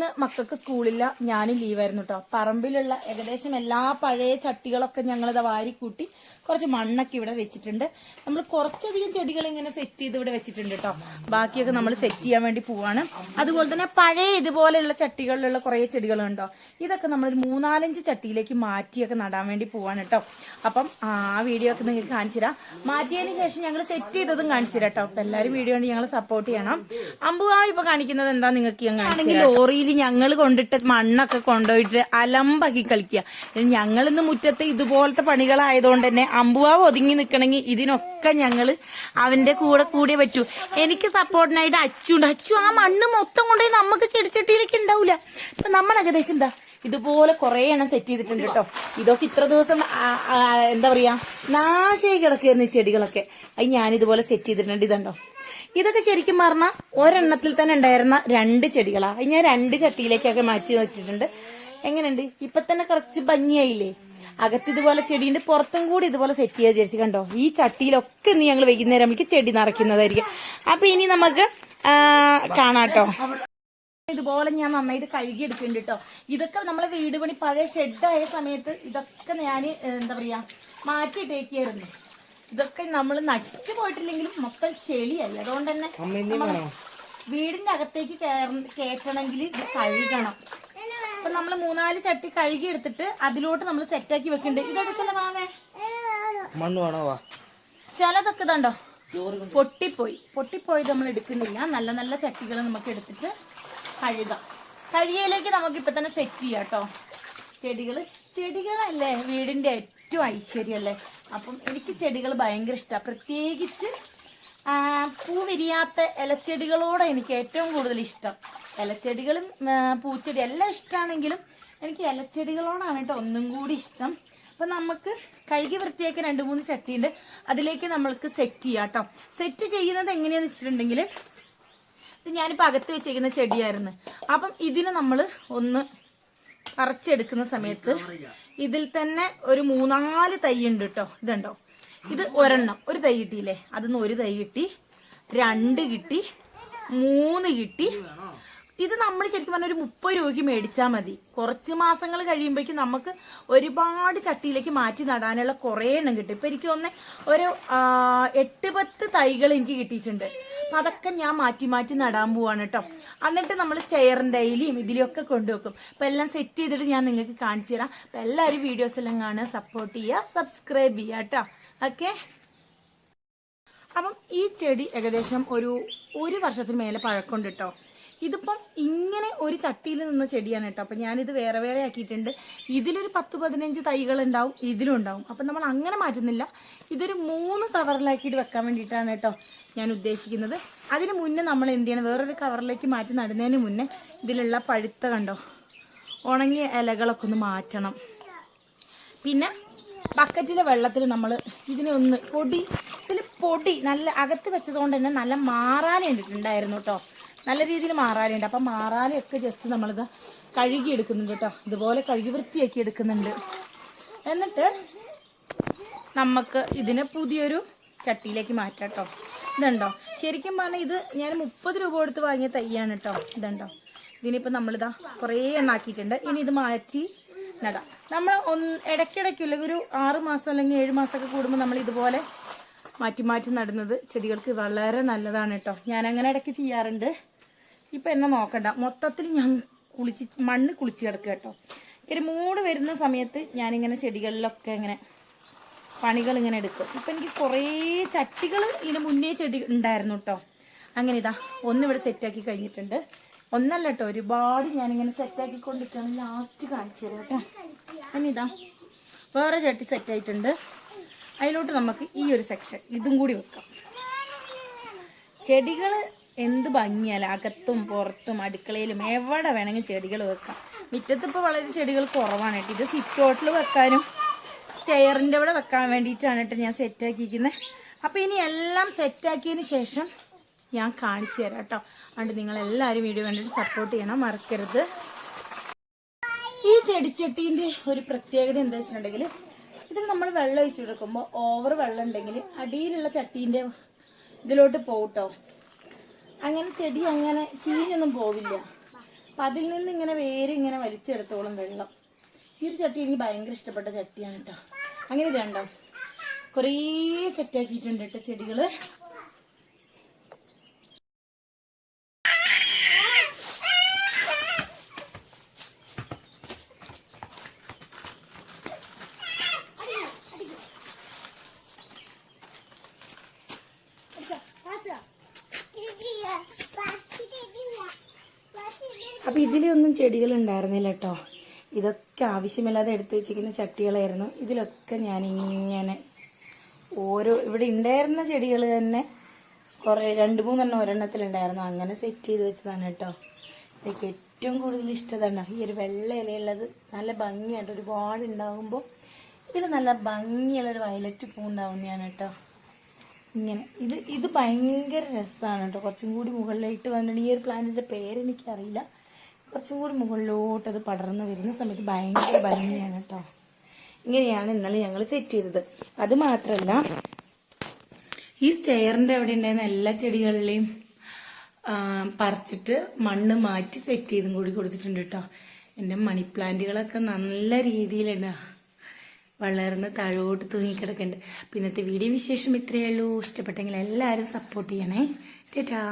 ഇന്ന് മക്കൾക്ക് സ്കൂളില്ല ഞാനും ലീവായിരുന്നു കേട്ടോ പറമ്പിലുള്ള ഏകദേശം എല്ലാ പഴയ ചട്ടികളൊക്കെ ഞങ്ങളിത് വാരിക്കൂട്ടി കുറച്ച് മണ്ണൊക്കെ ഇവിടെ വെച്ചിട്ടുണ്ട്. നമ്മൾ കുറച്ചധികം ചെടികൾ ഇങ്ങനെ സെറ്റ് ചെയ്ത് ഇവിടെ വെച്ചിട്ടുണ്ട് കേട്ടോ ബാക്കിയൊക്കെ നമ്മൾ സെറ്റ് ചെയ്യാൻ വേണ്ടി പോവാണ്. അതുപോലെ തന്നെ പഴയ ഇതുപോലെയുള്ള ചട്ടികളിലുള്ള കുറേ ചെടികളുണ്ടോ. ഇതൊക്കെ നമ്മളൊരു മൂന്നാലഞ്ച് ചട്ടിയിലേക്ക് മാറ്റിയൊക്കെ നടാൻ വേണ്ടി പോവാണ് കേട്ടോ അപ്പം ആ വീഡിയോ ഒക്കെ നിങ്ങൾക്ക് കാണിച്ചു തരാം. മാറ്റിയതിന് ശേഷം ഞങ്ങൾ സെറ്റ് ചെയ്തതും കാണിച്ചു തരാം കേട്ടോ അപ്പം എല്ലാവരും വീഡിയോ കൊണ്ട് ഞങ്ങൾ സപ്പോർട്ട് ചെയ്യണം. അമ്പുവാ ഇപ്പൊ കാണിക്കുന്നത് എന്താ നിങ്ങൾക്ക് ഞാൻ കാണിച്ചു ലോറിയിൽ ഞങ്ങൾ കൊണ്ടിട്ട് മണ്ണൊക്കെ കൊണ്ടുപോയിട്ട് അലമ്പാക്കി കളിക്കുക. ഞങ്ങൾ ഇന്ന് മുറ്റത്ത് ഇതുപോലത്തെ പണികളായതുകൊണ്ട് തന്നെ അമ്പുവാവ് ഒതുങ്ങി നിൽക്കണമെങ്കിൽ ഇതിനൊക്കെ ഞങ്ങൾ അവന്റെ കൂടെ കൂടെ പറ്റൂ. എനിക്ക് സപ്പോർട്ടിനായിട്ട് അച്ചുണ്ട്. അച്ചു ആ മണ്ണ് മൊത്തം കൊണ്ടുപോയി നമുക്ക് ചെടിച്ചട്ടിയിലേക്ക് ഉണ്ടാവില്ല ഇപ്പൊ നമ്മൾ ഏകദേശം എന്താ? ഇതുപോലെ കുറെ എണ്ണം സെറ്റ് ചെയ്തിട്ടുണ്ട് കേട്ടോ. ഇതൊക്കെ ഇത്ര ദിവസം എന്താ പറയാ നാശയായി കിടക്കുന്ന ചെടികളൊക്കെ. അത് ഞാനിതുപോലെ സെറ്റ് ചെയ്തിട്ടുണ്ട്. ഇതുണ്ടോ? ഇതൊക്കെ ശരിക്കും പറഞ്ഞാൽ ഒരെണ്ണത്തിൽ തന്നെ ഉണ്ടായിരുന്ന രണ്ട് ചെടികളാണ് അത് ഞാൻ രണ്ട് ചട്ടിയിലേക്കൊക്കെ മാറ്റി വെച്ചിട്ടുണ്ട്. എങ്ങനെയുണ്ട്? ഇപ്പൊ തന്നെ കുറച്ച് ഭംഗിയായില്ലേ? അകത്ത് ഇതുപോലെ ചെടിയുണ്ട് പുറത്തും കൂടി ഇതുപോലെ സെറ്റ് ചെയ്യാൻ വിചാരിച്ചു കണ്ടോ? ഈ ചട്ടിയിലൊക്കെ ഇന്ന് ഞങ്ങൾ വൈകുന്നേരം നമുക്ക് ചെടി നിറയ്ക്കുന്നതായിരിക്കും. അപ്പൊ ഇനി നമുക്ക് കാണാട്ടോ ഇതുപോലെ ഞാൻ നന്നായിട്ട് കഴുകി എടുക്കുന്നുണ്ട് കേട്ടോ. ഇതൊക്കെ നമ്മളെ വീട് പണി പഴയ ഷെഡായ സമയത്ത് ഇതൊക്കെ ഞാൻ എന്താ പറയാ മാറ്റിയിട്ടേക്കായിരുന്നു. ഇതൊക്കെ നമ്മൾ നശിച്ചു പോയിട്ടില്ലെങ്കിലും മൊത്തം ചെളിയല്ല അതുകൊണ്ട് തന്നെ വീടിന്റെ അകത്തേക്ക് കയറ- കയറ്റണമെങ്കിൽ ഇത് കഴുകണം. അപ്പൊ നമ്മൾ മൂന്നാൽ ചട്ടി കഴുകി എടുത്തിട്ട് അതിലോട്ട് നമ്മൾ സെറ്റാക്കി വെക്കുന്നുണ്ട് ഇതെടുക്കല്ലേ വാങ്ങേ മണ്ണ് വേണോ വാ? ചിലതൊക്കെ ഇതുണ്ടോ? പൊട്ടിപ്പോയി. പൊട്ടിപ്പോയത് നമ്മൾ എടുക്കുന്നില്ല. നല്ല നല്ല ചട്ടികൾ നമുക്ക് എടുത്തിട്ട് കഴുകാം. കഴുകിയയിലേക്ക് നമുക്ക് ഇപ്പൊ തന്നെ സെറ്റ് ചെയ്യാം കേട്ടോ. ചെടികൾ ചെടികളല്ലേ വീടിന്റെ ഏറ്റവും ഐശ്വര്യമല്ലേ അപ്പം എനിക്ക് ചെടികൾ ഭയങ്കര ഇഷ്ടമാണ് പ്രത്യേകിച്ച് പൂവിരിയാത്ത ഇലച്ചെടികളോട് എനിക്ക് ഏറ്റവും കൂടുതൽ ഇഷ്ടം. ഇലച്ചെടികളും പൂച്ചെടി എല്ലാം ഇഷ്ടമാണെങ്കിലും എനിക്ക് ഇലച്ചെടികളോടാണ് കേട്ടോ ഒന്നും കൂടി ഇഷ്ടം. അപ്പം നമുക്ക് കഴുകി വൃത്തിയാക്കി രണ്ട് മൂന്ന് ചട്ടിയുണ്ട്. അതിലേക്ക് നമ്മൾക്ക് സെറ്റ് ചെയ്യാം കേട്ടോ. സെറ്റ് ചെയ്യുന്നത് എങ്ങനെയാന്ന് വെച്ചിട്ടുണ്ടെങ്കിൽ ഇത് ഞാനിപ്പോൾ അകത്ത് വെച്ചേക്കുന്ന ചെടിയായിരുന്നു. അപ്പം ഇതിന് നമ്മൾ ഒന്ന് പറിച്ചെടുക്കുന്ന സമയത്ത് ഇതിൽ തന്നെ ഒരു മൂന്നാൽ തൈ ഉണ്ട് കേട്ടോ ഇതുണ്ടോ? ഇത് ഒരെണ്ണം. ഒരു തൈ കിട്ടിയില്ലേ? അതിന്ന് ഒരു തൈ കിട്ടി രണ്ട് കിട്ടി മൂന്ന് കിട്ടി. ഇത് നമ്മൾ ശരിക്കും പറഞ്ഞ ഒരു മുപ്പത് രൂപയ്ക്ക് മേടിച്ചാൽ മതി. കുറച്ച് മാസങ്ങൾ കഴിയുമ്പോഴേക്കും നമുക്ക് ഒരുപാട് ചട്ടിയിലേക്ക് മാറ്റി നടാനുള്ള കുറേ എണ്ണം കിട്ടും. ഇപ്പം എനിക്ക് ഒന്ന് ഒരു എട്ട് പത്ത് തൈകൾ എനിക്ക് കിട്ടിയിട്ടുണ്ട്. അപ്പം അതൊക്കെ ഞാൻ മാറ്റി മാറ്റി നടാൻ പോവാണ് കേട്ടോ എന്നിട്ട് നമ്മൾ സ്റ്റെയറിന്റെ അതിലും ഇതിലൊക്കെ കൊണ്ടുവെക്കും അപ്പം എല്ലാം സെറ്റ് ചെയ്തിട്ട് ഞാൻ നിങ്ങൾക്ക് കാണിച്ചു തരാം. അപ്പം എല്ലാവരും വീഡിയോസ് എല്ലാം കാണുക സപ്പോർട്ട് ചെയ്യുക സബ്സ്ക്രൈബ് ചെയ്യുക കേട്ടോ ഓക്കെ അപ്പം ഈ ചെടി ഏകദേശം ഒരു ഒരു വർഷത്തിന് മേലെ പഴക്കമുണ്ട് കേട്ടോ ഇതിപ്പം ഇങ്ങനെ ഒരു ചട്ടിയിൽ നിന്ന ചെടിയാണ് കേട്ടോ. അപ്പം ഞാനിത് വേറെ വേറെ ആക്കിയിട്ടുണ്ട്. ഇതിലൊരു പത്ത് പതിനഞ്ച് തൈകൾ ഉണ്ടാവും ഇതിലും ഉണ്ടാവും. അപ്പം നമ്മൾ അങ്ങനെ മാറ്റുന്നില്ല. ഇതൊരു മൂന്ന് കവറിലാക്കിയിട്ട് വെക്കാൻ വേണ്ടിയിട്ടാണ് കേട്ടോ ഞാൻ ഉദ്ദേശിക്കുന്നത്. അതിന് മുന്നേ നമ്മൾ എന്ത് ചെയ്യണം? വേറൊരു കവറിലേക്ക് മാറ്റി നടുന്നതിന് മുന്നേ ഇതിലുള്ള പഴുത്ത കണ്ടോ? ഉണങ്ങിയ ഇലകളൊക്കെ ഒന്ന് മാറ്റണം. പിന്നെ ബക്കറ്റിലെ വെള്ളത്തിൽ നമ്മൾ ഇതിനെ ഒന്ന് പൊടി ഇതിൽ പൊടി നല്ല അകത്ത് വെച്ചതുകൊണ്ട് തന്നെ നല്ല മാറാൻ ഇട്ടിട്ടുണ്ടായിരുന്നു കേട്ടോ. നല്ല രീതിയിൽ മാറാലുണ്ട്. അപ്പം മാറാലൊക്കെ ജസ്റ്റ് നമ്മളിത് കഴുകി എടുക്കുന്നുണ്ട് കേട്ടോ. ഇതുപോലെ കഴുകി വൃത്തിയാക്കി എടുക്കുന്നുണ്ട്. എന്നിട്ട് നമുക്ക് ഇതിനെ പുതിയൊരു ചട്ടിയിലേക്ക് മാറ്റാം കേട്ടോ. ഇതുണ്ടോ? ശരിക്കും പറഞ്ഞാൽ ഇത് ഞാൻ മുപ്പത് രൂപ കൊടുത്ത് വാങ്ങിയ തയ്യാണ് കേട്ടോ. ഇതുണ്ടോ? ഇതിനിപ്പോൾ നമ്മളിതാ കുറേ എണ്ണാക്കിയിട്ടുണ്ട്. ഇനി ഇത് മാറ്റി നടാം. നമ്മൾ ഒന്ന് ഇടയ്ക്കിടയ്ക്കില്ല ഒരു ആറ് മാസം അല്ലെങ്കിൽ ഏഴ് മാസമൊക്കെ കൂടുമ്പോൾ നമ്മൾ ഇതുപോലെ മാറ്റി മാറ്റി നടുന്നത് ചെടികൾക്ക് വളരെ നല്ലതാണ് കേട്ടോ. ഞാൻ അങ്ങനെ ഇടയ്ക്ക് ചെയ്യാറുണ്ട്. ഇപ്പം എന്നെ നോക്കണ്ട. മൊത്തത്തിൽ ഞാൻ കുളിച്ച് മണ്ണ് കുളിച്ച് കിടക്കുക കേട്ടോ. ഒരു മൂട് വരുന്ന സമയത്ത് ഞാനിങ്ങനെ ചെടികളിലൊക്കെ ഇങ്ങനെ പണികൾ ഇങ്ങനെ എടുക്കും. ഇപ്പം എനിക്ക് കുറേ ചട്ടികൾ ഇതിന് മുന്നേ ചെടി ഉണ്ടായിരുന്നു കേട്ടോ. അങ്ങനെ ഇതാ ഒന്നിവിടെ സെറ്റാക്കി കഴിഞ്ഞിട്ടുണ്ട്. ഒന്നല്ല കേട്ടോ ഒരുപാട് ഞാനിങ്ങനെ സെറ്റാക്കി കൊണ്ടിരിക്കുകയാണ്. ലാസ്റ്റ് കാണിച്ചു തരാം കേട്ടോ. ഇനിതാ വേറെ ചട്ടി സെറ്റായിട്ടുണ്ട് അതിലോട്ട് നമുക്ക് ഈ ഒരു സെക്ഷൻ ഇതും കൂടി വെക്കാം. ചെടികൾ എന്ത് ഭംഗിയല്ല അകത്തും പുറത്തും അടുക്കളയിലും എവിടെ വേണമെങ്കിൽ ചെടികൾ വെക്കാം. മുറ്റത്ത് ഇപ്പോൾ വളരെ ചെടികൾ കുറവാണ് കേട്ടോ. ഇത് സിറ്റോട്ടിൽ വെക്കാനും സ്റ്റെയറിന്റെ അവിടെ വെക്കാൻ വേണ്ടിയിട്ടാണ് കേട്ടോ ഞാൻ സെറ്റാക്കിയിരിക്കുന്നത് അപ്പോൾ ഇനി എല്ലാം സെറ്റാക്കിയതിന് ശേഷം ഞാൻ കാണിച്ചു തരാം കേട്ടോ. അതുകൊണ്ട് നിങ്ങളെല്ലാവരും വീഡിയോ കണ്ടിട്ട് സപ്പോർട്ട് ചെയ്യണം മറക്കരുത്. ഈ ചെടിച്ചട്ടീന്റെ ഒരു പ്രത്യേകത എന്താ വെച്ചിട്ടുണ്ടെങ്കിൽ ഇതിൽ നമ്മൾ വെള്ളം ഒഴിച്ചു കൊടുക്കുമ്പോൾ ഓവർ വെള്ളം ഉണ്ടെങ്കിൽ അടിയിലുള്ള ചട്ടീന്റെ ഇതിലോട്ട് പോകട്ടോ അങ്ങനെ ചെടി അങ്ങനെ ചീഞ്ഞൊന്നും പോവില്ല. അപ്പം അതിൽ നിന്ന് ഇങ്ങനെ വേര് ഇങ്ങനെ വലിച്ചെടുത്തോളും വെള്ളം. ഈ ഒരു ചട്ടി എനിക്ക് ഭയങ്കര ഇഷ്ടപ്പെട്ട ചട്ടിയാണ് കേട്ടോ അങ്ങനെ ഇതേണ്ടോ കുറേ സെറ്റാക്കിയിട്ടുണ്ട് കേട്ടോ ചെടികൾ. അപ്പൊ ഇതിലൊന്നും ചെടികൾ ഉണ്ടായിരുന്നില്ല കേട്ടോ ഇതൊക്കെ ആവശ്യമില്ലാതെ എടുത്തു വെച്ചിരിക്കുന്ന ചട്ടികളായിരുന്നു. ഇതിലൊക്കെ ഞാൻ ഇങ്ങനെ ഓരോ ഇവിടെ ഉണ്ടായിരുന്ന ചെടികൾ തന്നെ കുറേ രണ്ട് മൂന്നെണ്ണം ഒരെണ്ണത്തിലുണ്ടായിരുന്നു. അങ്ങനെ സെറ്റ് ചെയ്ത് വെച്ചതാണ് കേട്ടോ. എനിക്ക് ഏറ്റവും കൂടുതൽ ഇഷ്ടതാണ് ഈ ഒരു വെള്ള ഇലയുള്ളത്. നല്ല ഭംഗിയായിട്ട് ഒരുപാട് ഉണ്ടാകുമ്പോൾ ഇതിൽ നല്ല ഭംഗിയുള്ള ഒരു വയലറ്റ് പൂ ഉണ്ടാവുന്നതാണ് കേട്ടോ. ഇങ്ങനെ. ഇത് ഇത് ഭയങ്കര രസമാണ് കേട്ടോ. കുറച്ചും കൂടി മുകളിലായിട്ട് വന്നിട്ടുണ്ട് ഈ ഒരു പ്ലാന്റിന്റെ പേര് എനിക്കറിയില്ല കുറച്ചും കൂടി മുകളിലോട്ട് അത് പടർന്ന് വരുന്ന സമയത്ത് ഭയങ്കര ഭംഗിയാണ് കേട്ടോ. ഇങ്ങനെയാണ് ഇന്നലെ ഞങ്ങൾ സെറ്റ് ചെയ്തത്. അത് മാത്രമല്ല ഈ സ്റ്റെയറിന്റെ അവിടെ ഉണ്ടായിരുന്ന എല്ലാ ചെടികളിലെയും പറിച്ചിട്ട് മണ്ണ് മാറ്റി സെറ്റ് ചെയ്തും കൂടി കൊടുത്തിട്ടുണ്ട് കേട്ടോ. എന്റെ മണി പ്ലാന്റുകളൊക്കെ നല്ല രീതിയിലുണ്ട് വളർന്ന് താഴോട്ട് തൂങ്ങിക്കിടക്കുന്നുണ്ട് പിന്നത്തെ വീഡിയോ വിശേഷം ഇത്രയേ ഉള്ളൂ. ഇഷ്ടപ്പെട്ടെങ്കിൽ എല്ലാവരും സപ്പോർട്ട് ചെയ്യണേ. ടാറ്റാ.